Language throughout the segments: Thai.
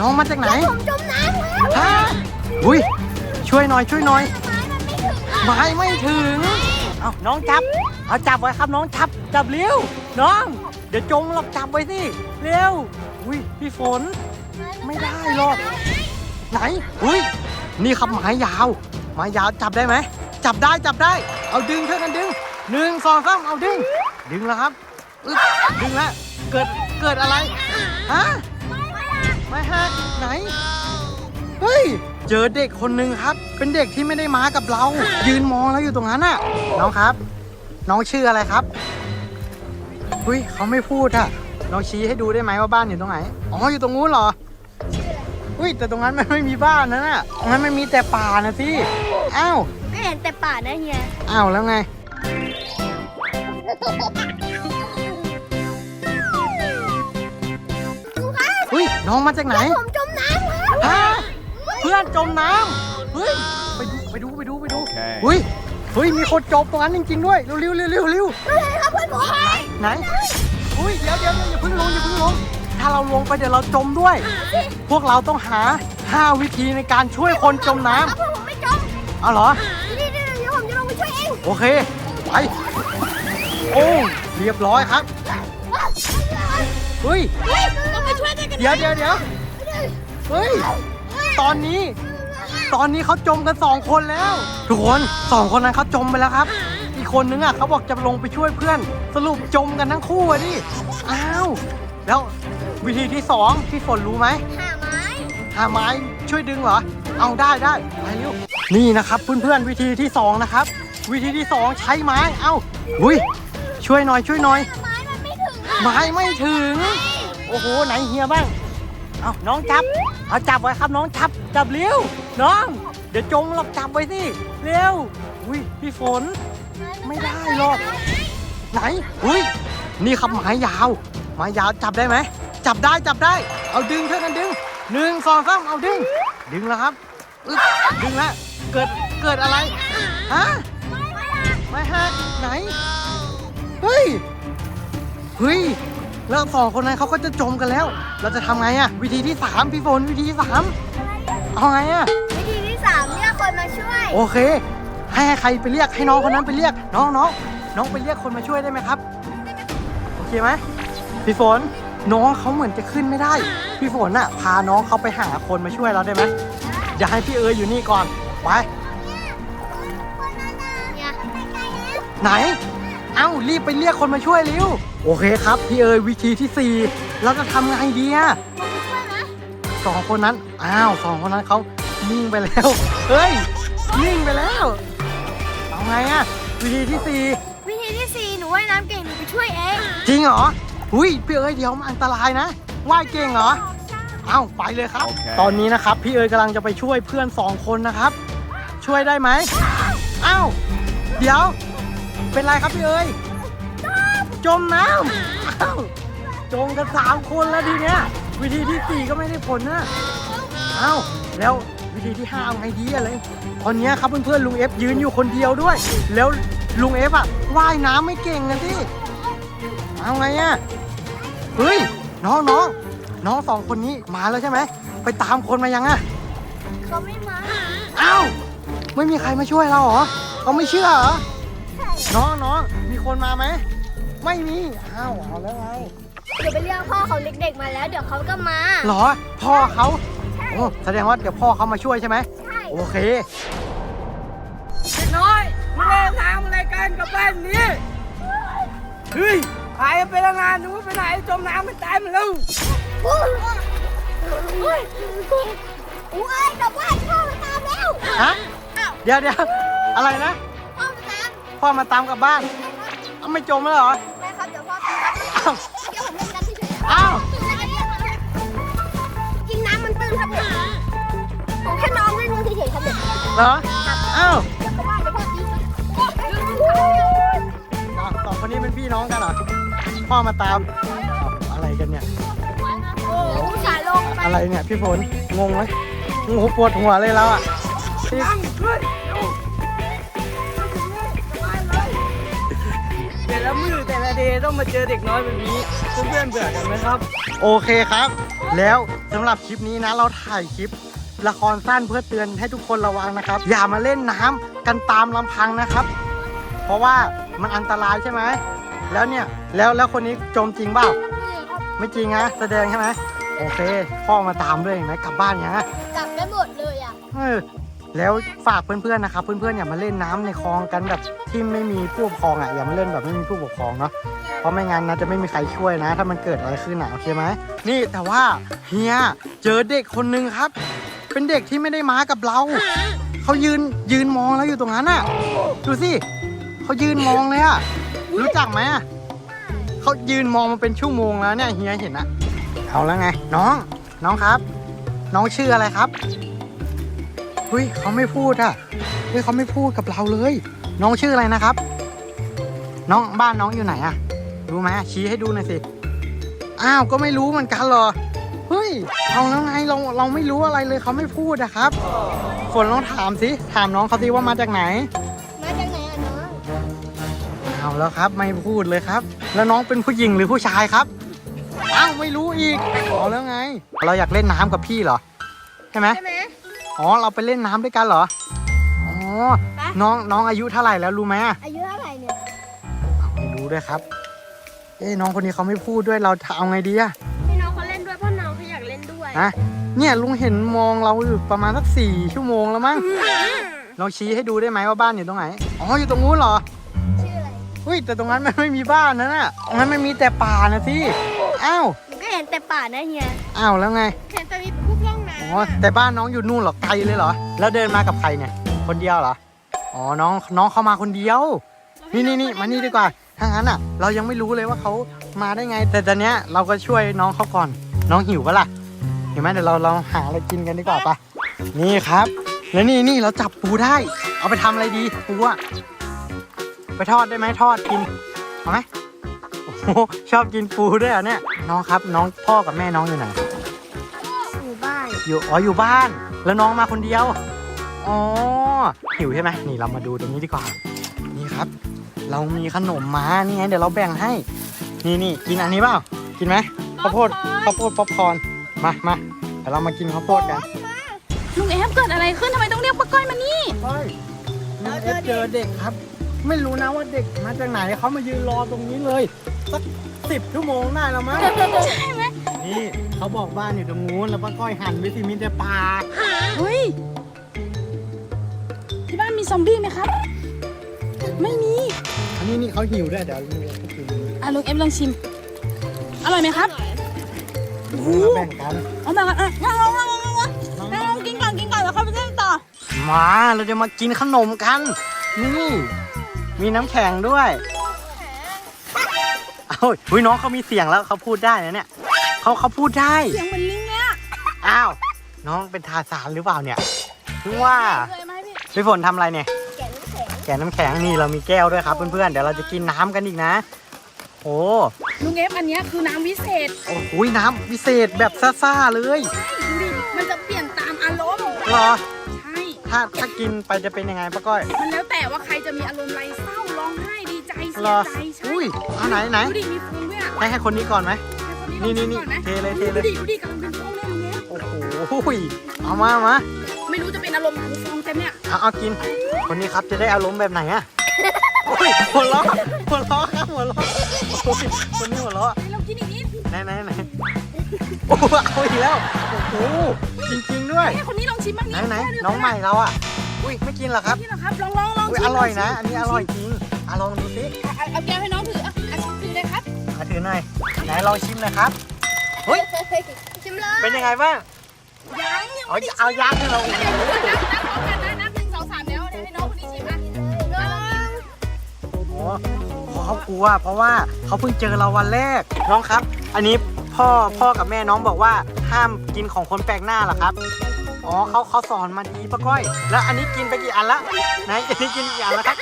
น้องมาจากไหนผมจมน้ำแล้วฮะอุ้ยช่วยหน่อยช่วยหน่อยไม้มันไม่ถึงไม้ไม่ถึงเอาน้องจับ เอาจับไว้ครับน้องจับจับเร็วน้อง เดี๋ยวจมหรอกจับไว้สิเร็วอุ้ยพี่ฝน ไม่ได้หรอกไหนอุ้ยนี่ครับไม้ยาวไม้ยาวจับได้ไหมจับได้จับได้ เอาดึงช่วยกันดึงหนึ่งสองสามเอาดึง ดึงแล้วครับอึ๊บดึงแล้วเกิดเกิดอะไรฮะ ไม่หักไหน เฮ้ย เจอเด็กคนหนึ่งครับ เป็นเด็กที่ไม่ได้มากับเรา ยืนมองแล้วอยู่ตรงนั้นน่ะ น้องครับ น้องชื่ออะไรครับอุ้ยเขาไม่พูดอะน้องชี้ให้ดูได้ไหมว่าบ้านอยู่ตรงไหน อ๋อ อยู่ตรงนู้นเหรออุ้ยแต่ตรงนั้นมันไม่มีบ้านนะน่ะตรงนั้นมันมีแต่ป่านะสิอ้าวไม่เห็นแต่ป่านะเฮีย อ้าวแล้วไง น้องมาจากไหนผมจมน้ำแล้วฮะเพื่อนจมน้ำเฮ้ยไปดูไปดูไปดูไปดูโอเคเฮ้ยเฮ้ยมีคนจมตรงนั้นจริงๆด้วยเร็วเร็วเร็วเร็วเร็วเลยครับเพื่อนผมไหนอุ้ยเดี๋ยวเดี๋ยวเดี๋ยวอย่าเพิ่งลงอย่าเพิ่งลงถ้าเราลงไปเดี๋ยวเราจมด้วย พวกเราต้องหา 5 วิธีในการช่วยคนจมน้ครับเพื่อนผมไม่จมำเอาเหรอนี่เดี๋ยวเดี๋ยวผมจะลงไปช่วยเองโอเคไปโอ้เรียบร้อยครับเฮ้ยต้องไป ช่วยด้วยกันเดี๋ยวเดี๋ยวเดี๋ยวเฮ้ย ตอนนี้ ตอนนี้เขาจมกันสองคนแล้ว ทุกคนสองคนนั้นเขาจมไปแล้วครับ อีกคนนึงอะเขาบอกจะลงไปช่วยเพื่อน สรุปจมกันทั้งคู่อะดิ อ้าว แล้ววิธีที่สองพี่ฝนรู้ไหม หาไม้หาไม้ช่วยดึงเหรอ เอาได้ได้ไปเร็วนี่นะครับเพื่อนๆวิธีที่สองนะครับ วิธีที่สองใช้ไม้ เอ้าอุ้ยช่วยหน่อยช่วยหน่อยไม้มันไม่ถึงไม้ไม่ถึงโอ้โหไหนเฮียบ้างเอาน้องจับ เอาจับไว้ครับน้องจับจับเร็วน้อง เดี๋ยวจมหรอกจับไว้สิเร็วอุ้ยพี่ฝน ไม่ได้หรอกไหนอุ้ยนี่ครับไม้ยาวไม้ยาวจับได้ไหมจับได้จับได้ เอาดึงช่วยกันดึงหนึ่งสองสามเอาดึง ดึงแล้วครับอึ๊บดึงแล้วเกิดเกิดอะไรฮะไม่หักไหนเฮ้ยเฮ้ย แล้วสองคนนั้นเขาก็จะจมกันแล้ว เราจะทำไงอะวิธีที่สามพี่ฝนวิธีที่สามเอาไงอะ วิธีที่สามเรียกคนมาช่วย โอเค ให้ใครไปเรียกให้น้องคนนั้นไปเรียก น้องน้องน้องไปเรียกคนมาช่วยได้ไหมครับ โอเคไหมพี่ฝนน้องเขาเหมือนจะขึ้นไม่ได้ พี่ฝนอะพาน้องเขาไปหาคนมาช่วยเราได้ไหมอย่าให้พี่เอ๋ยอยู่นี่ก่อนไปเนี่ยไหน เอ้ารีบไปเรียกคนมาช่วยเร็ว โอเคครับ พี่เอ๋ยวิธีที่สี่เราจะทำไงดีอะช่วยไหมสองคนนั้นอ้าวสองคนนั้นเขานิ่งไปแล้ว เฮ้ย นิ่งไปแล้ว เอาไงอะวิธีที่สี่วิธีที่สี่หนูว่ายน้ำเก่งหนูไปช่วยเองจริงเหรออุ้ยพี่เอ๋ยเดี๋ยวมันอันตรายนะว่ายเก่งเหรอ เอ้าไปเลยครับโอเคตอนนี้นะครับ พี่เอ๋ยกำลังจะไปช่วยเพื่อนสองคนนะครับ ช่วยได้ไหมเอ้าเดี๋ยว เป็นไรครับพี่เอ๋ย จมน้ำเอ้าจมกันสามคนแล้วทีเนี้ย วิธีที่สี่ก็ไม่ได้ผลนะเอ้าแล้ววิธีที่ห้าเอาไงดีอะไรตอนเนี้ยครับเพื่อนๆลุงเอฟยืนอยู่คนเดียวด้วย แล้วลุงเอฟอะว่ายน้ำไม่เก่งกันที่เอาไงอะเฮ้ยน้องน้องน้องสองคนนี้มาแล้วใช่ไหมไปตามคนมายังอะเขาไม่มาเอ้าไม่มีใครมาช่วยเราเหรอเขาไม่เชื่อเหรอน้องน้องมีคนมาไหม ไม่มี อ้าวเอาแล้วไงเดี๋ยวไปเรียกพ่อเขาเด็กๆมาแล้ว เดี๋ยวเขาก็มาเหรอ พ่อเขาโอ้แสดงว่าเดี๋ยวพ่อเขามาช่วยใช่ไหมใช่ โอเคเด็กน้อยมึงเล่นน้ำอะไรกันกับบ้านนี้เฮ้ยหายไปแล้วงานนึกว่าไปไหนจมน้ำไม่ตายมันแล้วอุ้ยอุ้ยอุ้ยกลับบ้านพ่อมาตามแล้วฮะเดี๋ยวเดี๋ยวอะไรนะ พ่อมาตามพ่อมาตามกลับบ้านเอ้าไม่จมแล้วเหรอแม่ครับเดี๋ยวพ่อตามครับอ้าวเดี๋ยวผมเล่นน้ำเฉยๆอ้าวจริงน้ำมันตื้นครับเนี่ยผมแค่นอนเล่นมือเฉยๆครับเนี่ยเหรออ้าวเดี๋ยวเขาว่าเดี๋ยวพ่อตีอ้าวสองคนนี้เป็นพี่น้องกันเหรอพ่อมาตามอ้าวอะไรกันเนี่ย โอ้โหสายลงไปอะไรเนี่ยพี่ฝนงงไหมโอ้โหปวดหัวเลยแล้วอะพี่น้ำขึ้นเดี๋ยวแต่ละมือแต่ละ เดย์ต้องมาเจอเด็กน้อยแบบนี้เพื่อนๆเบื่อกันไหมครับ โอเคครับ แล้วสำหรับคลิปนี้นะเราถ่ายคลิป ละครสั้นเพื่อเตือนให้ทุกคนระวังนะครับ อย่ามาเล่นน้ำกันตามลำพังนะครับ เพราะว่ามันอันตรายใช่ไหมแล้วเนี่ยแล้วแล้วคนนี้จมจริงเปล่า ไม่จริงนะแสดงใช่ไหมโอเค พ่อมาตามด้วยเห็นไหมกลับบ้านยังนะกลับได้หมดเลยอะ เออ แล้วฝากเพื่อนๆนะครับ เพื่อนๆอย่ามาเล่นน้ำในคลองกันแบบที่ไม่มีผู้ปกครองอะอย่ามาเล่นแบบไม่มีผู้ปกครองเนาะเพราะไม่งั้นนะจะไม่มีใครช่วยนะ ถ้ามันเกิดอะไรขึ้นอะโอเคไหมนี่แต่ว่าเฮียเจอเด็กคนนึงครับ เป็นเด็กที่ไม่ได้มากับเราเขายืนยืนมองแล้วอยู่ตรงนั้นอะดูสิเขายืนมองเลยอะรู้จักไหมอะเขายืนมองมาเป็นชั่วโมงแล้วเนี่ยเฮียเห็นอะเอาแล้วไง น้องน้องครับ น้องชื่ออะไรครับ เฮ้ยเขาไม่พูดอะเฮ้ยเขาไม่พูดกับเราเลย น้องชื่ออะไรนะครับ น้องบ้านน้องอยู่ไหนอะรู้ไหมชี้ให้ดูหน่อยสิอ้าวก็ไม่รู้เหมือนกันเหรอเฮ้ยเอาแล้วไงเราเราไม่รู้อะไรเลยเขาไม่พูดอะครับ ฝนลองถามสิถามน้องเขาสิว่ามาจากไหน มาจากไหนอะน้องเอาแล้วครับไม่พูดเลยครับ แล้วน้องเป็นผู้หญิงหรือผู้ชายครับอ้าวไม่รู้อีกเอาแล้วไง เราอยากเล่นน้ำกับพี่เหรอใช่ไหมใช่ไหม อ๋อ เราไปเล่นน้ำด้วยกันเหรอ อ๋อไปน้องน้องอายุเท่าไหร่แล้วรู้ไหมอะอายุเท่าไหร่เนี่ยไม่รู้ด้วยครับ เอ้น้องคนนี้เขาไม่พูดด้วยเราจะเอาไงดีอะให้น้องเขาเล่นด้วยเพราะน้องเขาอยากเล่นด้วยฮะเนี่ยลุงเห็นมองเราอยู่ประมาณสักสี่ชั่วโมงแล้วมั้งเราชี้ให้ดูได้ไหมว่าบ้านอยู่ตรงไหน อ๋ออยู่ตรงนู้นเหรอ ชื่ออะไรเฮ้ยแต่ตรงนั้นมันไม่มีบ้านนะน่ะตรงนั้นมันมีแต่ป่านะสิอ้าวหนูก็เห็นแต่ป่านะเฮียอ้าวแล้วไงเห็นแต่มีพวกร่ อ๋อแต่บ้านน้องอยู่นู่นเหรอไกลเลยเหรอ แล้วเดินมากับใครเนี่ย คนเดียวเหรอ อ๋อน้องน้องเข้ามาคนเดียว นี่นี่นี่มานี่ดีกว่าถ้างั้นอะ เรายังไม่รู้เลยว่าเขามาได้ไง แต่ตอนเนี้ยเราก็ช่วยน้องเขาก่อน น้องหิวปะล่ะเห็นไหมเดี๋ยวเราเราหาอะไรกินกันดีกว่าปะนี่ครับ แล้วนี่นี่เราจับปูได้ เอาไปทำอะไรดีปูอะไปทอดได้ไหมทอดกินเอาไหมโอ้ชอบกินปูด้วยเหรอะเนี่ยน้องครับน้องพ่อกับแม่น้องอยู่ไหน อยู่อ๋ออยู่บ้าน แล้วน้องมาคนเดียว อ๋อหิวใช่ไหมนี่เรามาดูตรงนี้ดีกว่า นี่ครับ เรามีขนมมานี่ไงเดี๋ยวเราแบ่งให้ นี่นี่กินอันนี้เปล่า กินไหมข้าวโพดข้าวโพดป๊อปคอร์นมามาเดี๋ยวเรามากินข้าวโพดกันลุงเอฟเกิดอะไรขึ้นทำไมต้องเรียกป้าก้อยมานี่เฮ้ยเราเจอเด็กครับ ไม่รู้นะว่าเด็กมาจากไหนเขามายืนรอตรงนี้เลยสักสิบชั่วโมงได้แล้วมั้งใช่ไหม นี่เขาบอกบ้านอยู่ตรงนู้นแล้วป้าก้อยหันไปสิมีแต่ป่าเฮ้ย ที่บ้านมีซอมบี้ไหมครับ ไม่มี อันนี้นี่เขาหิวด้วยเดี๋ยวลุงเอฟไปกินอะลุงเอฟลองชิม อร่อยไหมครับมาแบ่งกันเอามาอะลองลองลองลองลองลองกินก่อนกินก่อนแล้วค่อยไปเล่นต่อ มาเราจะมากินขนมกัน นี่ มีน้ำแข็งด้วย เอ้าอุ้ยน้องเขามีเสียงแล้วเขาพูดได้นะเนี่ย เขาเขาพูดได้เสียงเหมือนลิงเลยอะอ้าวน้องเป็นทาสานหรือเปล่าเนี่ยถึงว่าเคยไหมพี่พี่ฝนทำอะไรเนี่ย แก่น้ำแข็งแกะน้ำแข็งนี่เรามีแก้วด้วยครับ เพื่อนๆเดี๋ยวเราจะกินน้ำกันอีกนะ โอ้ลุงเอฟอันเนี้ยคือน้ำวิเศษโอ้โหน้ำพิเศษแบบซ่าๆเลยดูดิมันจะเปลี่ยนตามอารมณ์เหรอใช่ ถ้าถ้ากินไปจะเป็นยังไงป้าก้อยมันแล้วแต่ว่าใครจะมีอารมณ์อะไรเศร้าร้องไห้ดีใจเสีเหรยอใจใช่อุ้ยเอาไหนไหนดูดิมีฟูงด้วยอะให้ให้คนนี้ก่อนไหมให้ค นี่นี่ลองชิมนี่ก่อไหมเทเลยเทเลยดูดิดูดิกำลังเป็นฟองเลยลุงเอฟโอ้โหเอามามาไม่รู้จะเป็นอารมณ์ของฟองเต็มเนี่ยเอาเอากินคนนี้ครับจะได้อารมณ์แบบไหนอะโอ้ยหัวเราะหัวเราะครับหัวเราะโอ้ยคนนี้หัวเราะให้เรากินอีกนิดไหนไหนไหนโอ้โหเอาอีกแล้วโอ้โหจริงๆด้วยให้คนนี้ลองชิมบ้างไหนนี่ไหนแก้วเดียวน้องใหม่เราอะอุ้ยไม่กินเหรอครับนี่เหรอครับลองลองลองอุ้ยชิอมร่อยนะลงชิมอันนี้อร่อยจริงอะลองดูสิเอาเอาแก้วให้ ถือหน่อยไหนลองชิมหน่อยครับเฮ้ยชิมเลยเป็นยังไงบ้างยังยังเอาเอายักษ์ให้เราเดี๋ยวนับนับพร้อมกันนะนับหนึ่งสองสามแล้วเดี๋ยวให้น้องคนนี้ชิมอะโอ้โหเพราะเขากลัว เพราะว่าเขาเพิ่งเจอเราวันแรกน้องครับ อันนี้พ่อพ่อกับแม่น้องบอกว่าห้ามกินของคนแปลกหน้าเหรอครับอ๋อเขาเขาสอนมาดีป้าก้อย แล้วอันนี้กินไปกี่อันละไหนอันนี้กินกี่อันแล้วครับ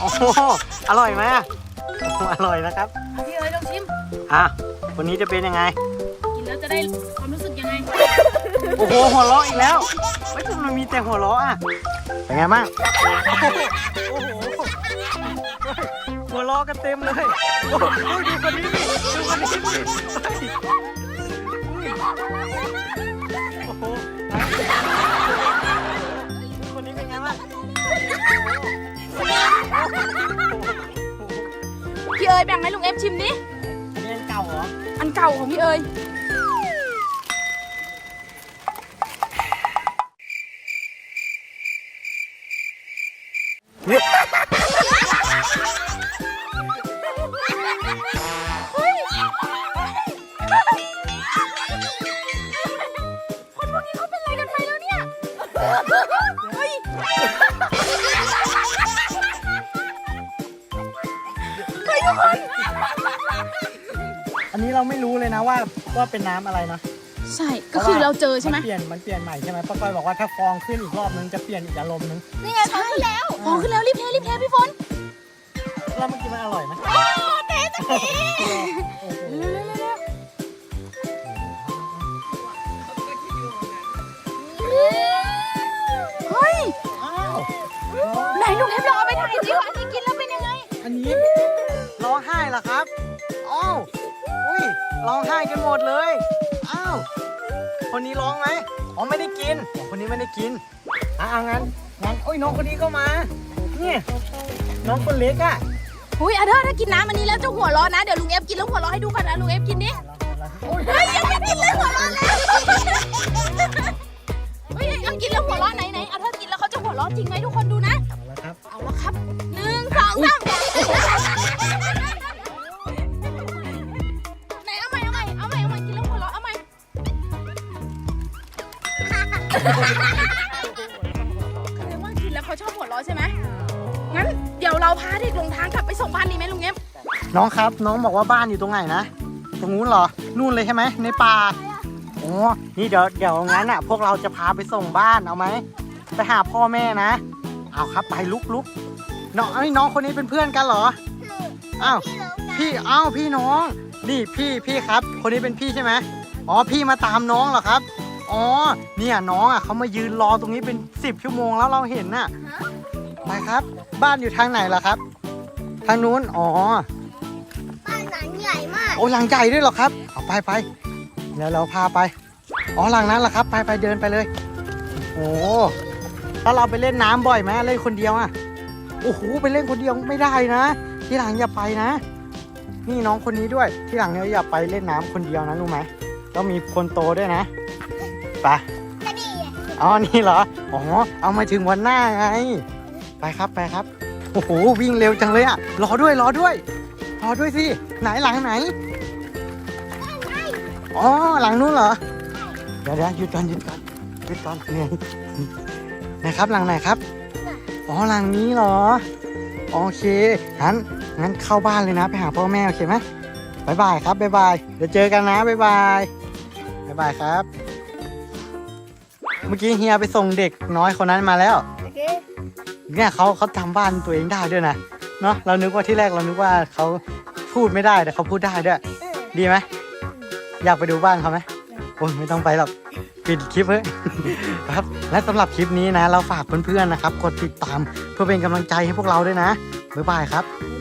โอ้โหอร่อยไหมอะโอ้โหอร่อยนะครับพี่เอ๋ยลองชิม อะวันนี้จะเป็นยังไง กินแล้วจะได้ความรู้สึกยังไง โอ้โหหัวเราะอีกแล้วไม่ทำไมมีแต่หัวเราะอะเป็นไงบ้างโอ้โหหัวเราะกันเต็มเลยโอ้ดูคนนี้ดิดูคนนี้ดิโอ้โหคนนี้เป็นไงบ้างพี่เอ๋ยแบ่งให้ลุงเอฟชิมนี่ ก่าเหรอ อันเก่าของพี่เอ๋ยคน เราไม่รู้เลยนะว่าว่าเป็นน้ำอะไรนะใช่ ก็คือเราเจอใช่ไหมนเปลี่ยนมันเปลี่ยนใหม่ใช่ไหมป้าก้อยบอกว่าถ้าฟองขึ้นอีกรอบนึงจะเปลี่ยนอีกอารมณ์นึง นี่ไงเขาขึ้นแล้วอ๋อขึ้นแล้วรีบเทรีบเทพี่ฝนแล้วเมื่อกี้มันอร่อยไหมโอ้เทตรงนี้โอ้โหเฮ้ยอ้าวไหนลุงเทพลองเอาไปถ่ายสิว่าอันนี้กินแล้วเป็นยังไง อันนี้ร้องไห้เหรอครับอ้าวอุ้ย ร้องไห้กันหมดเลย อ้าว คนนี้ร้องไหมอ๋อไม่ได้กินอ๋อคนนี้ไม่ได้กินอะเอางั้น งั้น โอ้ยน้องคนนี้ก็มา เนี่ยน้องคนเล็กอะอุ้ยอาเธอร์ถ้ากินน้ำอันนี้แล้วจะหัวเร้อนนะ เดี๋ยวลุงเอฟกินแล้วหัวเร้อนให้ดูก่อนนะลุงเอฟกินดิเฮ้ยยังไม่กินเลยหัวเร้อนแล้วเฮ้ยเอากินแล้วหัวเร้อนไหนไหนอาเธอร์กินแล้วเขาจะหัวเร้อนจริงไหมทุกคนดูนะ เอาละครับ เอาละครับหนึ่งสองสาม บไปส่งบ้านดีไหมลุงเอฟน้องครับ น้องบอกว่าบ้านอยู่ตรงไหนนะ ตรงนู้นเหรอ นู่นเลยใช่ไหม ในป่าโอ้นี่เดี๋ยวเดี๋ยวงั้นอะ พวกเราจะพาไปส่งบ้านเอาไหม ไปหาพ่อแม่นะ เอาครับไปลุกลุกน้องไอ้ยน้องคนนี้เป็นเพื่อนกันเหรอ อ้าวพี่น้องกันพี่ อ้าวพี่น้อง นี่พี่พี่ครับ คนนี้เป็นพี่ใช่ไหมอ๋อพี่มาตามน้องเหรอครับ อ๋อ เนี่ยน้องอะเขามายืนรอตรงนี้เป็นสิบชั่วโมงแล้วเราเห็นน่ะไปครับ บ้านอยู่ทางไหนล่ะครับ ทางนู้น อ๋อ บ้านหลังใหญ่มาก โอ้หลังใหญ่ด้วยเหรอครับ เอาไปไปเดี๋ยวเราพาไป อ๋อหลังนั้นเหรอครับ ไปไปเดินไปเลย โอ้แล้วเราไปเล่นน้ำบ่อยไหมเล่นคนเดียวอะ โอ้โหไปเล่นคนเดียวไม่ได้นะ ที่หลังอย่าไปนะ นี่น้องคนนี้ด้วย ที่หลังเนี่ยอย่าไปเล่นน้ำคนเดียวนะรู้ไหมต้องมีคนโตด้วยนะไปจะดีอะอ๋อนี่เหรอ อ๋อ เอามาถึงวันหน้าไง ไปครับไปครับ โอ้โหวิ่งเร็วจังเลยอะรอด้วยรอด้วยรอด้วยสิไหนหลังไหนอ๋อหลังนู้นเหรอเดี๋ยวเดี๋ยวหยุดก่อนหยุดก่อนหยุดก่อนเหนื่อยไหนครับหลังไหนครับอ๋อหลังนี้เหรอโอเคงั้นงั้นเข้าบ้านเลยนะ ไปหาพ่อแม่โอเคไหมบายบายครับบายบายเดี๋ยวเจอกันนะบายบายบายบายครับ เมื่อกี้เฮียไปส่งเด็กน้อยคนนั้นมาแล้ว เคเนี่ยเขาเขาทำบ้านตัวเองได้ด้วยนะเนาะเรานึกว่าที่แรกเรานึกว่าเขาพูดไม่ได้แต่เขาพูดได้ด้วย ดีไหมอยากไปดูบ้านเขาไหมโอ้ยไม่ต้องไปหรอกปิดคลิปเฮ้ยครับและสำหรับคลิปนี้นะ เราฝากเพื่อนๆนะครับ กดติดตามเพื่อเป็นกำลังใจให้พวกเราด้วยนะบ๊ายบายครับบ